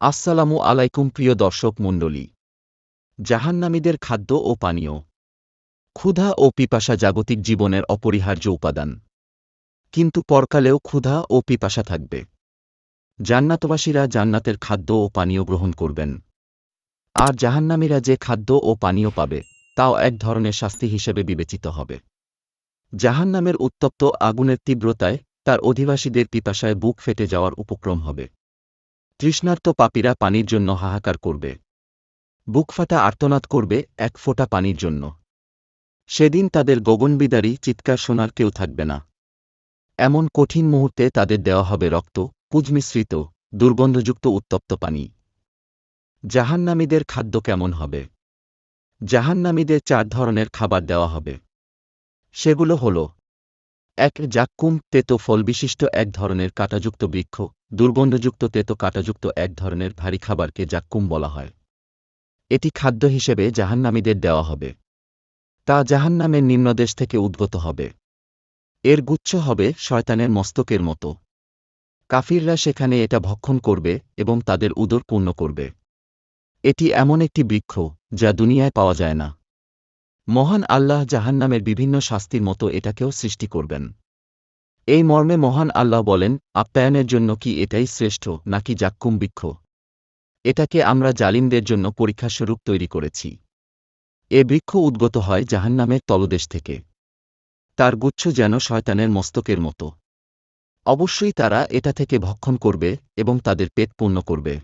আসসালামু আলাইকুম প্রিয় দর্শক মণ্ডলী। জাহান্নামীদের খাদ্য ও পানীয়। ক্ষুধা ও পিপাসা জাগতিক জীবনের অপরিহার্য উপাদান। কিন্তু পরকালেও ক্ষুধা ও পিপাসা থাকবে। জান্নাতবাসীরা জান্নাতের খাদ্য ও পানীয় গ্রহণ করবেন। আর জাহান্নামীরা যে খাদ্য ও পানীয় পাবে, তাও এক ধরনের শাস্তি হিসেবে বিবেচিত হবে। জাহান্নামের উত্তপ্ত আগুনের তীব্রতায় তার অধিবাসীদের পিপাসায় বুক ফেটে যাওয়ার উপক্রম হবে। তৃষ্ণার্ত পাপীরা পানির জন্য হাহাকার করবে। বুকফাটা আর্তনাদ করবে এক ফোঁটা পানির জন্য। সেদিন তাদের গগনবিদারী চিৎকার শোনার কেউ থাকবে না। এমন কঠিন মুহূর্তে তাদের দেওয়া হবে রক্ত পুজমিশ্রিত দুর্গন্ধযুক্ত উত্তপ্ত পানি। জাহান্নামীদের খাদ্য কেমন হবে? জাহান্নামীদের চার ধরনের খাবার দেওয়া হবে। সেগুলো হল এক জাক্কুম তেতো ফলবিশিষ্ট এক ধরনের কাঁটাযুক্ত বৃক্ষ, দুর্গন্ধযুক্ত তেতো কাঁটাযুক্ত এক ধরনের ভারী খাবারকে জাক্কুম বলা হয়। এটি খাদ্য হিসেবে জাহান্নামীদের দেওয়া হবে। তা জাহান্নামের নিম্নদেশ থেকে উদ্গত হবে। এর গুচ্ছ হবে শয়তানের মস্তকের মতো। কাফিররা সেখানে এটা ভক্ষণ করবে এবং তাদের উদর পূর্ণ করবে। এটি এমন একটি বৃক্ষ যা দুনিয়ায় পাওয়া যায় না। মহান আল্লাহ জাহান্নামের বিভিন্ন শাস্তির মতো এটাকেও সৃষ্টি করবেন। এই মর্মে মহান আল্লাহ বলেন, আপ্যায়নের জন্য কি এটাই শ্রেষ্ঠ, নাকি জাক্কুম বৃক্ষ? এটাকে আমরা জালিমদের জন্য পরীক্ষাস্বরূপ তৈরি করেছি। এ বৃক্ষ উদ্গত হয় জাহান্নামের তলদেশ থেকে। তার গুচ্ছ যেন শয়তানের মস্তকের মতো। অবশ্যই তারা এটা থেকে ভক্ষণ করবে এবং তাদের পেট পূর্ণ করবে।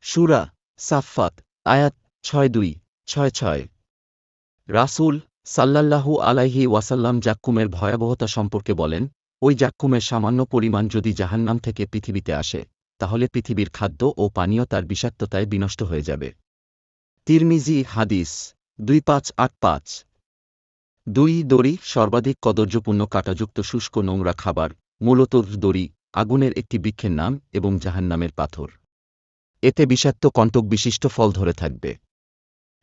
সুরা সাফফাত, আয়াত ছয় দুই, ছয় ছয়। রাসুল সাল্লাল্লাহু আলাইহি ওয়াসাল্লাম জাক্কুমের ভয়াবহতা সম্পর্কে বলেন, ওই জাক্কুমের সামান্য পরিমাণ যদি জাহান্নাম থেকে পৃথিবীতে আসে, তাহলে পৃথিবীর খাদ্য ও পানীয় তার বিষাক্ততায় বিনষ্ট হয়ে যাবে। তিরমিজি হাদিস, দুই পাঁচ আট পাঁচ। দুই দড়ি সর্বাধিক কদর্যপূর্ণ কাটাযুক্ত শুষ্ক নোংরা খাবার, মূলত দড়ি, আগুনের একটি বৃক্ষের নাম এবং জাহান্নামের পাথর। এতে বিষাক্ত কণ্টক বিশিষ্ট ফল ধরে থাকবে।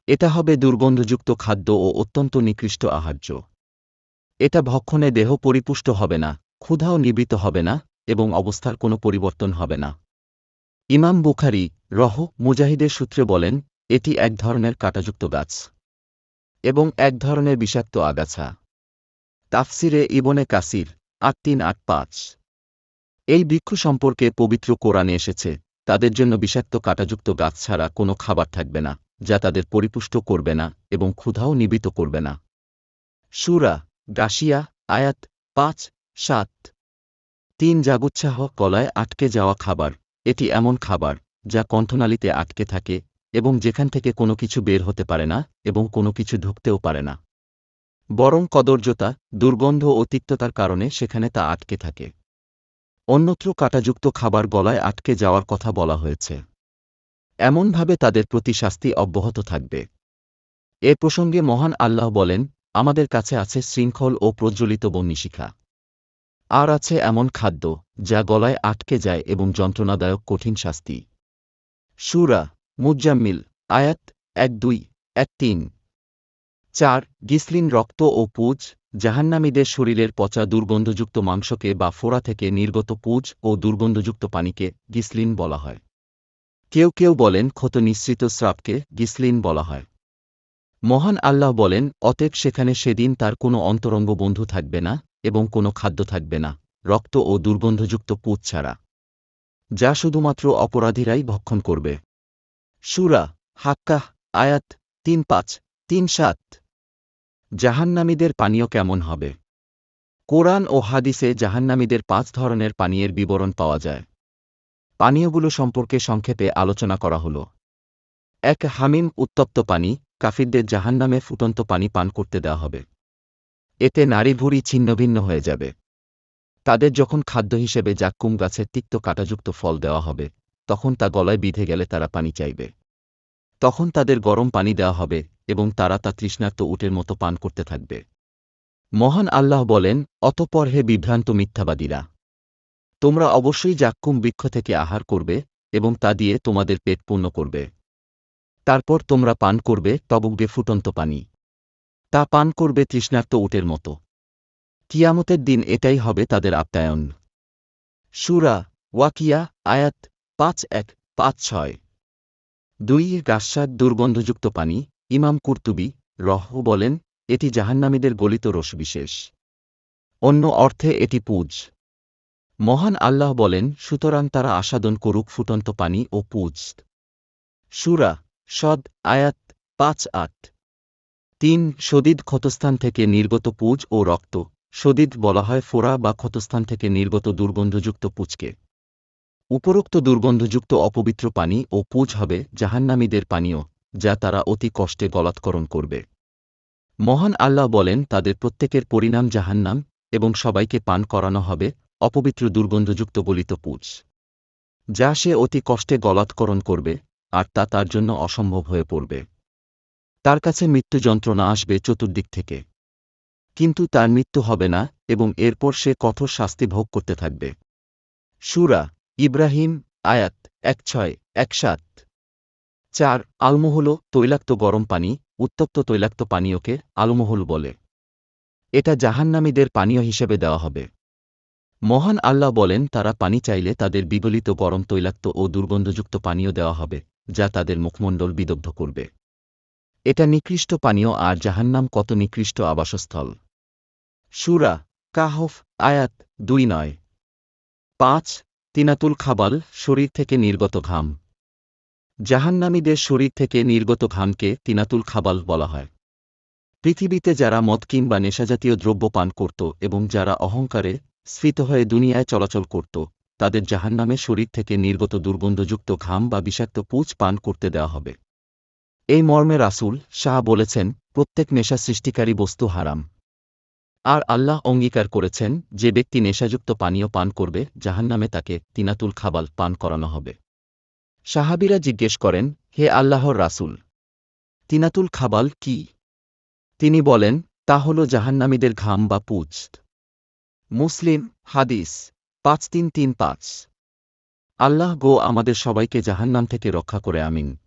এটা হবে দুর্গন্ধযুক্ত খাদ্য ও অত্যন্ত নিকৃষ্ট আহার্য। এটা ভক্ষণে দেহ পরিপুষ্ট হবে না, ক্ষুধাও নিবৃত হবে না, এবং অবস্থার কোনো পরিবর্তন হবে না। ইমাম বুখারি, রহ, মুজাহিদের সূত্রে বলেন, এটি এক ধরনের কাটাযুক্ত গাছ এবং এক ধরনের বিষাক্ত আগাছা। তাফসিরে ইবনে কাসির, আট তিন আট পাঁচ। এই বৃক্ষ সম্পর্কে পবিত্র কোরআনে এসেছে, তাদের জন্য বিষাক্ত কাটাযুক্ত গাছ ছাড়া কোনো খাবার থাকবে না। যা তাদের পরিপুষ্ট করবে না এবং ক্ষুধাও নিবিত করবে না। সুরা গাশিয়া, আয়াত পাঁচ, সাত। তিন জাগুচ্ছাহ কলায় আটকে যাওয়া খাবার। এটি এমন খাবার যা কণ্ঠনালীতে আটকে থাকে এবং যেখান থেকে কোনো কিছু বের হতে পারে না এবং কোনো কিছু ঢুকতেও পারে না। বরং কদর্যতা, দুর্গন্ধ ও তিক্ততার কারণে সেখানে তা আটকে থাকে। অন্যত্র কাটাযুক্ত খাবার গলায় আটকে যাওয়ার কথা বলা হয়েছে। এমনভাবে তাদের প্রতি শাস্তি অব্যাহত থাকবে। এ প্রসঙ্গে মহান আল্লাহ বলেন, আমাদের কাছে আছে শৃঙ্খল ও প্রজ্বলিত বন্যিশিখা। আর আছে এমন খাদ্য, যা গলায় আটকে যায় এবং যন্ত্রণাদায়ক কঠিন শাস্তি। সুরা মুজাম্মিল, আয়াত এক দুই, এক তিন। চার, গিসলিন রক্ত ও পুজ, জাহান্নামীদের শরীরের পচা দুর্গন্ধযুক্ত মাংসকে বা ফোড়া থেকে নির্গত পুজ ও দুর্গন্ধযুক্ত পানিকে গিসলিন বলা হয়। কেউ কেউ বলেন ক্ষত নিঃসৃত স্রাবকে গিসলিন বলা হয়। মহান আল্লাহ বলেন, অতএব সেখানে সেদিন তার কোনো অন্তরঙ্গ বন্ধু থাকবে না এবং কোনো খাদ্য থাকবে না, রক্ত ও দুর্গন্ধযুক্ত পুত ছাড়া, যা শুধুমাত্র অপরাধীরাই ভক্ষণ করবে। সুরা হাক্কাহ, আয়াত তিন পাঁচ, তিন সাত। জাহান্নামীদের পানীয় কেমন হবে? কোরআন ও হাদিসে জাহান্নামীদের পাঁচ ধরনের পানীয়ের বিবরণ পাওয়া যায়। পানীয়গুলো সম্পর্কে সংক্ষেপে আলোচনা করা হল। এক হামিম উত্তপ্ত পানি, কাফিরদের জাহান্নামে ফুটন্ত পানি পান করতে দেওয়া হবে। এতে নারী ছিন্নভিন্ন হয়ে যাবে। তাদের যখন খাদ্য হিসেবে জাক্কুম গাছের তিক্ত কাটাযুক্ত ফল দেওয়া হবে, তখন তা গলায় বিধে গেলে তারা পানি চাইবে। তখন তাদের গরম পানি দেওয়া হবে এবং তারা তা তৃষ্ণার্ত উটের মতো পান করতে থাকবে। মহান আল্লাহ বলেন, অতপর হে বিভ্রান্ত মিথ্যাবাদীরা তোমরা অবশ্যই জাক্কুম বৃক্ষ থেকে আহার করবে এবং তা দিয়ে তোমাদের পেট পূর্ণ করবে। তারপর তোমরা পান করবে তবুকবে ফুটন্ত পানি। তা পান করবে তৃষ্ণার্ত উটের মতো। কিয়ামতের দিন এটাই হবে তাদের আপ্যায়ন। সুরা ওয়াকিয়া, আয়াত পাঁচ এক, পাঁচ ছয়। দুই গাস্বাদ দুর্গন্ধযুক্ত পানি। ইমাম কুর্তুবি রহ বলেন, এটি জাহান্নামীদের গলিত রসবিশেষ অন্য অর্থে এটি পুজ। মহান আল্লাহ বলেন, সুতরাং তারা আসাদন করুক ফুটন্ত পানি ও পুজ। সুরা সদ, আয়াত পাঁচ, আট। তিন, সদিদ ক্ষতস্থান থেকে নির্গত পুজ ও রক্ত। সদিদ বলা হয় ফোড়া বা ক্ষতস্থান থেকে নির্গত দুর্গন্ধযুক্ত পুজকে। উপরোক্ত দুর্গন্ধযুক্ত অপবিত্র পানি ও পুজ হবে জাহান্নামীদের পানীয়, যা তারা অতি কষ্টে গলাৎকরণ করবে। মহান আল্লাহ বলেন, তাদের প্রত্যেকের পরিণাম জাহান্নাম এবং সবাইকে পান করানো হবে অপবিত্র দুর্গন্ধযুক্ত গলিত পুজ। যা সে অতি কষ্টে গলাৎকরণ করবে, আর তা তার জন্য অসম্ভব হয়ে পড়বে। তার কাছে মৃত্যু যন্ত্রণা আসবে চতুর্দিক থেকে। কিন্তু তার মৃত্যু হবে না, এবং এরপর সে কঠোর শাস্তি ভোগ করতে থাকবে। সুরা ইব্রাহিম, আয়াত এক ছয়, এক সাত। চার, আলমোহল, তৈলাক্ত গরম পানি, উত্তপ্ত তৈলাক্ত পানীয়কে আলমোহল বলে। এটা জাহান্নামীদের পানীয় হিসেবে দেওয়া হবে। মহান আল্লাহ বলেন, তারা পানি চাইলে তাদের বিগলিত গরম তৈলাক্ত ও দুর্গন্ধযুক্ত পানীয় দেওয়া হবে, যা তাদের মুখমণ্ডল বিদগ্ধ করবে। এটা নিকৃষ্ট পানীয় আর জাহান্নাম কত নিকৃষ্ট আবাসস্থল। সুরা কাহফ, আয়াত দুই নয়। পাঁচ, তিনাতুল খাবাল, শরীর থেকে নির্গত ঘাম। জাহান্নামীদের শরীর থেকে নির্গত ঘামকে তিনাতুল খাবাল বলা হয়। পৃথিবীতে যারা মদ কিংবা নেশাজাতীয় দ্রব্য পান করত এবং যারা অহংকারে স্ফীত হয়ে দুনিয়ায় চলাচল করত। তাদের জাহান্নামে শরীর থেকে নির্গত দুর্গন্ধযুক্ত ঘাম বা বিষাক্ত পুঁজ পান করতে দেওয়া হবে। এই মর্মে রাসূল শাহ বলেছেন, প্রত্যেক নেশা সৃষ্টিকারী বস্তু হারাম। আর আল্লাহ অঙ্গীকার করেছেন, যে ব্যক্তি নেশাযুক্ত পানীয় পান করবে, জাহান্নামে তাকে তিনাতুল খাবাল পান করানো হবে। সাহাবিরা জিজ্ঞেস করেন, হে আল্লাহর রাসূল, তিনাতুল খাবাল কি? তিনি বলেন, তা হল জাহান্নামীদের ঘাম বা পুজ। মুসলিম, হাদিস, পাঁচ তিন তিন পাঁচ। আল্লাহ গো আমাদের সবাইকে জাহান্নাম থেকে রক্ষা করে আমিন।